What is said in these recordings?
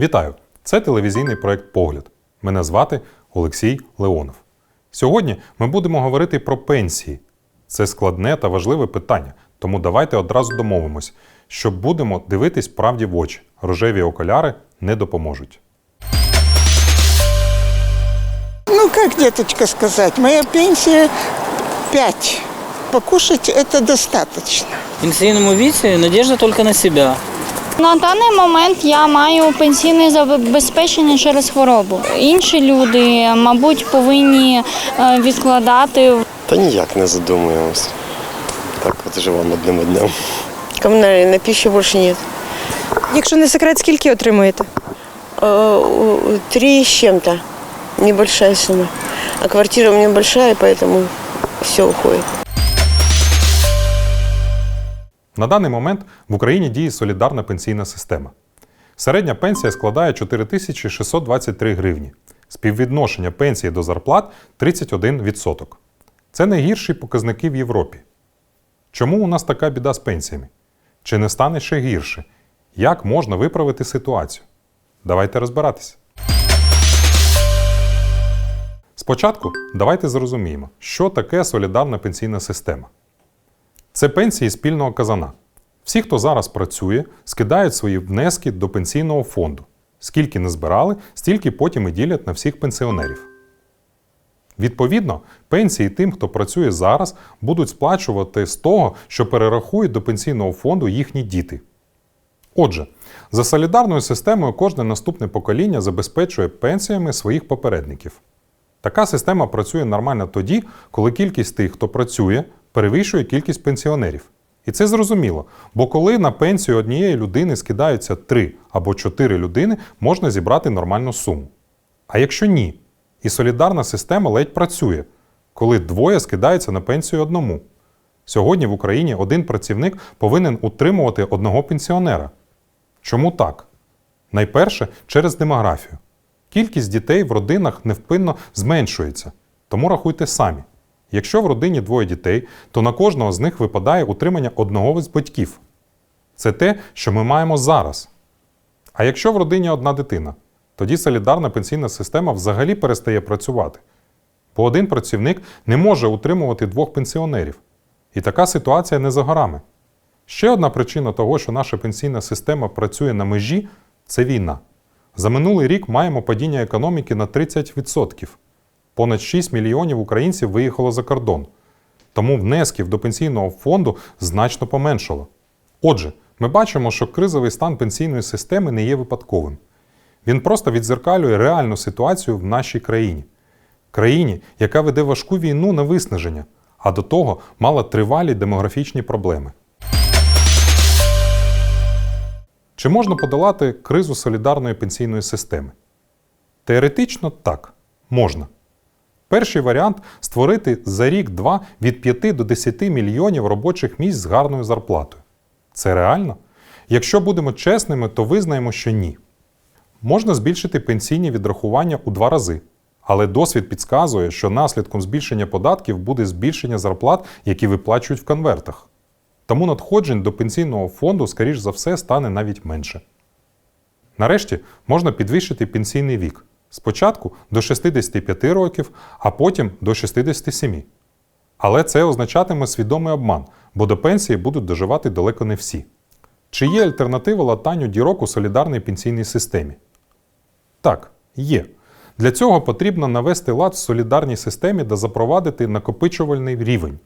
Вітаю! Це телевізійний проект Погляд. Мене звати Олексій Леонов. Сьогодні ми будемо говорити про пенсії. Це складне та важливе питання, тому давайте одразу домовимось, що будемо дивитись правді в очі. Рожеві окуляри не допоможуть. Ну, как, деточка, сказать, моя пенсия 5. Покушать это достаточно. В пенсійному віці надіжда тільки на себе. На даний момент я маю пенсійне забезпечення через хворобу. Інші люди, мабуть, повинні е, відкладати Та ніяк не задумуємось. Так от живемо одним днем. Коммунальной на пищу больше нет. Якщо не секрет, скільки отримуєте? У- Три с чем-то. Небольшая сумма. А квартира у меня большая, поэтому все уходит. На даний момент в Україні діє солідарна пенсійна система. Середня пенсія складає 4623 гривні. Співвідношення пенсії до зарплат 31%. Це найгірші показники в Європі. Чому у нас така біда з пенсіями? Чи не стане ще гірше? Як можна виправити ситуацію? Давайте розбиратися. Спочатку давайте зрозуміємо, що таке солідарна пенсійна система. Це пенсії спільного казана. Всі, хто зараз працює, скидають свої внески до пенсійного фонду. Скільки не збирали, стільки потім і ділять на всіх пенсіонерів. Відповідно, пенсії тим, хто працює зараз, будуть сплачувати з того, що перерахують до пенсійного фонду їхні діти. Отже, за солідарною системою кожне наступне покоління забезпечує пенсіями своїх попередників. Така система працює нормально тоді, коли кількість тих, хто працює, перевищує кількість пенсіонерів. І це зрозуміло, бо коли на пенсію однієї людини скидаються три або чотири людини, можна зібрати нормальну суму. А якщо ні, і солідарна система ледь працює, коли двоє скидаються на пенсію одному. Сьогодні в Україні один працівник повинен утримувати одного пенсіонера. Чому так? Найперше через демографію. Кількість дітей в родинах невпинно зменшується, тому рахуйте самі. Якщо в родині двоє дітей, то на кожного з них випадає утримання одного з батьків. Це те, що ми маємо зараз. А якщо в родині одна дитина, тоді солідарна пенсійна система взагалі перестає працювати. Бо один працівник не може утримувати двох пенсіонерів. І така ситуація не за горами. Ще одна причина того, що наша пенсійна система працює на межі це війна. За минулий рік маємо падіння економіки на 30%. Понад 6 мільйонів українців виїхало за кордон. Тому внесків до пенсійного фонду значно поменшало. Отже, ми бачимо, що кризовий стан пенсійної системи не є випадковим. Він просто відзеркалює реальну ситуацію в нашій країні. Країні, яка веде важку війну на виснаження, а до того мала тривалі демографічні проблеми. Чи можна подолати кризу солідарної пенсійної системи? Теоретично так, можна. Перший варіант створити за рік-два від 5 до 10 мільйонів робочих місць з гарною зарплатою. Це реально? Якщо будемо чесними, то визнаємо, що ні. Можна збільшити пенсійні відрахування у два рази. Але досвід підказує, що наслідком збільшення податків буде збільшення зарплат, які виплачують в конвертах. Тому надходжень до пенсійного фонду, скоріш за все, стане навіть менше. Нарешті можна підвищити пенсійний вік спочатку до 65 років, а потім до 67. Але це означатиме свідомий обман, бо до пенсії будуть доживати далеко не всі. Чи є альтернатива латанню дірок у солідарній пенсійній системі? Так, є. Для цього потрібно навести лад в солідарній системі та запровадити накопичувальний рівень.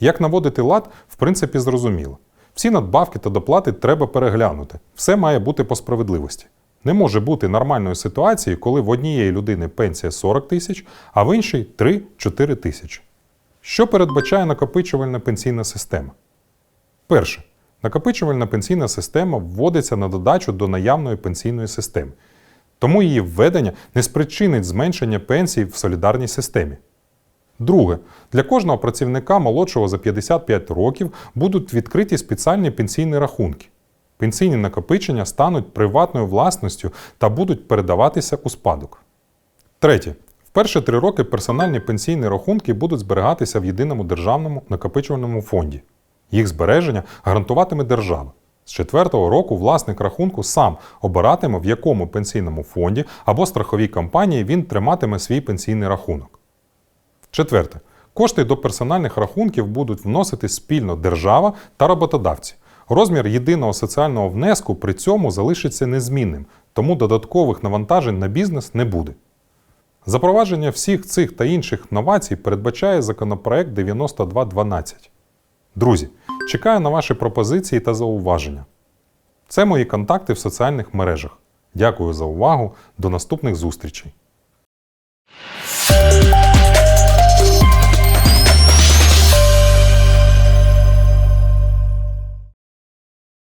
Як наводити лад, в принципі, зрозуміло. Всі надбавки та доплати треба переглянути. Все має бути по справедливості. Не може бути нормальної ситуації, коли в однієї людини пенсія 40 тисяч, а в іншій 3-4 тисячі. Що передбачає накопичувальна пенсійна система? Перше. Накопичувальна пенсійна система вводиться на додачу до наявної пенсійної системи. Тому її введення не спричинить зменшення пенсій в солідарній системі. Друге, для кожного працівника молодшого за 55 років будуть відкриті спеціальні пенсійні рахунки. Пенсійні накопичення стануть приватною власністю та будуть передаватися у спадок. Третє. В перші три роки персональні пенсійні рахунки будуть зберігатися в єдиному державному накопичувальному фонді. Їх збереження гарантуватиме держава. З четвертого року власник рахунку сам обиратиме, в якому пенсійному фонді або страховій компанії він триматиме свій пенсійний рахунок. Четверте. Кошти до персональних рахунків будуть вносити спільно держава та роботодавці. Розмір єдиного соціального внеску при цьому залишиться незмінним, тому додаткових навантажень на бізнес не буде. Запровадження всіх цих та інших новацій передбачає законопроект 9212. Друзі, чекаю на ваші пропозиції та зауваження. Це мої контакти в соціальних мережах. Дякую за увагу. До наступних зустрічей!